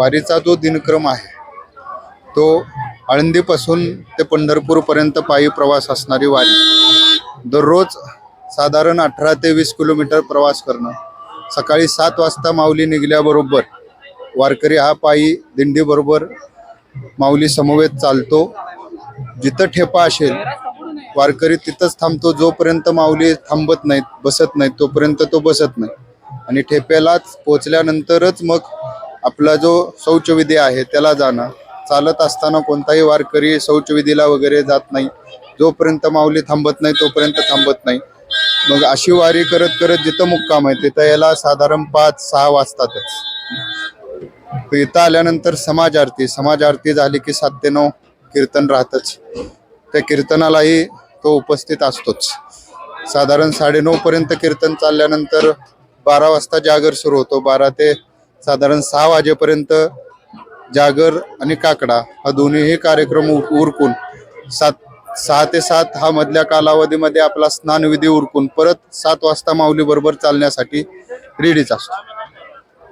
वारीचा जो दिनक्रम आहे तो आळंदीपासून ते पंढरपूरपर्यंत पायी प्रवास असणारी वारी. दररोज साधारण अठरा ते वीस किलोमीटर प्रवास करणं सकाळी सात वाजता माऊली निघल्याबरोबर वारकरी हा पायी दिंडीबरोबर माऊली समवेत चालतो. जिथं ठेपा असेल वारकरी तिथंच थांबतो. जोपर्यंत माऊली थांबत नाहीत बसत नाहीत तोपर्यंत तो बसत नाही. आणि ठेप्यालाच पोचल्यानंतरच मग आपला जो शौचविधी आहे त्याला जाणं. चालत असताना कोणताही वारकरी शौचविधीला वगैरे जात नाही. जोपर्यंत माऊली थांबत नाही तोपर्यंत थांबत नाही. मग अशी वारी करत करत जिथं मुक्काम आहे तिथं याला साधारण पाच सहा वाजतातच. इथं आल्यानंतर समाज आरती समाज आरती झाली की सात ते नऊ कीर्तन राहतच. त्या कीर्तनालाही तो उपस्थित असतोच. साधारण साडेनऊ पर्यंत कीर्तन चालल्यानंतर बारा वाजता जागर सुरू होतो. बारा ते साधारण सहा वाजेपर्यंत जागर आणि काकडा हा दोन्हीही कार्यक्रम उरकून सात सहा ते सात हा मधल्या कालावधीमध्ये आपला स्नानविधी उरकून परत सात वाजता माऊली बरोबर चालण्यासाठी रेडीच असतो.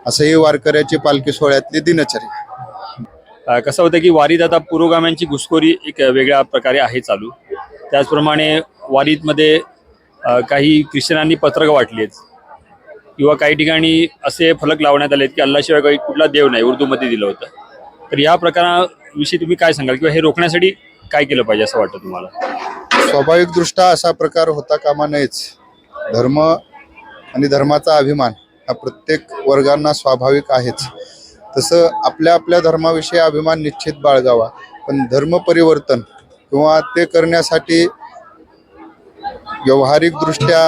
असं ही वारकऱ्याची पालखी सोहळ्यातली दिनचर्या. कसं होतं की वारीत आता पुरोगाम्यांची घुसखोरी एक वेगळ्या प्रकारे आहे चालू. त्याचप्रमाणे वारीतमध्ये काही ख्रिश्चनांनी पत्रकं वाटली आहेत. किंवा काही ठिकाणी असे फलक लावण्यात आले आहेत की अल्लाशिवाय काही कुठला देव नाही उर्दूमध्ये दिलं होतं. तर या प्रकाराविषयी तुम्ही काय सांगाल किंवा हे रोखण्यासाठी काय केलं पाहिजे असं वाटतं तुम्हाला? स्वाभाविकदृष्ट्या असा प्रकार होता कामा नयेच धर्म आणि धर्माचा अभिमान हा प्रत्येक वर्गांना स्वाभाविक आहेच. तसं आपल्या आपल्या धर्माविषयी अभिमान निश्चित बाळगावा पण धर्म परिवर्तन किंवा ते करण्यासाठी व्यावहारिकदृष्ट्या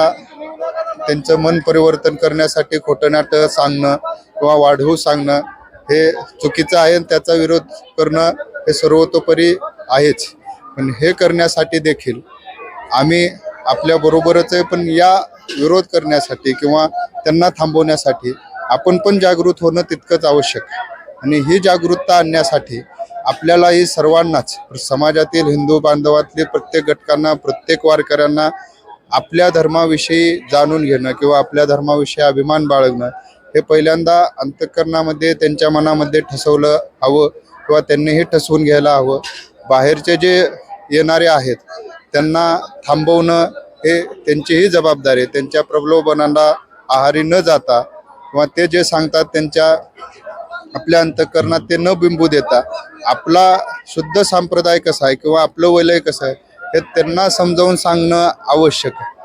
त्यांचं मन परिवर्तन करण्यासाठी खोटं नाटं सांगणं किंवा वाढवू सांगणं हे चुकीचं आहे आणि त्याचा विरोध करणं हे सर्वतोपरी आहेच. पण हे करण्यासाठी देखील आम्ही आपल्याबरोबरच आहे पण या विरोध करण्यासाठी किंवा त्यांना थांबवण्यासाठी आपण पण जागृत होणं तितकंच आवश्यक आणि ही जागरूकता आणण्यासाठी आपल्यालाही सर्वांनाच समाजातील हिंदू बांधवातले प्रत्येक घटकांना प्रत्येक वारकऱ्यांना आपल्या धर्माविषयी जाणून घेणं किंवा आपल्या धर्माविषयी अभिमान बाळगणं हे पहिल्यांदा अंतःकरणामध्ये त्यांच्या मनामध्ये ठसवलं हवं किंवा त्यांनीही ठसवून घ्यायला हवं. बाहेरचे जे येणारे आहेत त्यांना थांबवणं हे त्यांचीही जबाबदारी आहे. त्यांच्या प्रलोभनाला आहारी न जाता किंवा ते जे सांगतात त्यांच्या आपल्या अंतःकरणात ते न बिंबू देता आपला शुद्ध संप्रदाय कसा आहे किंवा आपलं वलय कसं आहे हे त्यांना समजावून सांगणं आवश्यक आहे.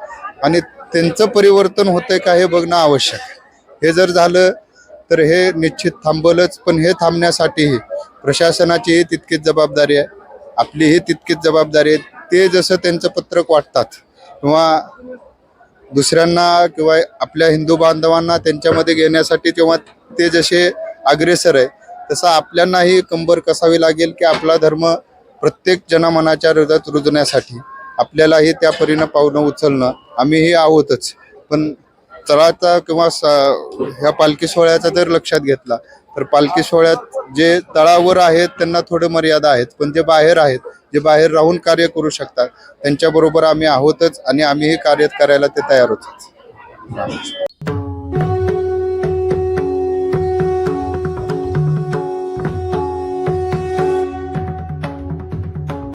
आणि त्यांचं परिवर्तन होतंय का हे बघणं आवश्यक आहे. हे जर झालं तर हे निश्चित थांबवलंच पण हे थांबण्यासाठीही प्रशासनाचीही तितकीच जबाबदारी आहे. आपलीही तितकीच जबाबदारी आहे. ते जसं त्यांचं पत्रक वाटतात किंवा दुसऱ्यांना किंवा आपल्या हिंदू बांधवांना त्यांच्यामध्ये घेण्यासाठी किंवा ते जसे अग्रेसर आहे तसं आपल्यांनाही कंबर कसावी लागेल की आपला धर्म प्रत्येक जनमनाच्या हृदयात रुजण्यासाठी आपल्यालाही त्या परीनं पावलं उचलणं आम्हीही आहोतच. पण तळाचा किंवा स ह्या पालखी सोहळ्याचा जर लक्षात घेतला तर पालखी सोहळ्यात जे तळावर आहेत त्यांना थोडे मर्यादा आहेत. पण जे बाहेर आहेत जे बाहेर राहून कार्य करू शकतात त्यांच्याबरोबर आम्ही आहोतच आणि आम्हीही कार्य करायला ते तयार होतच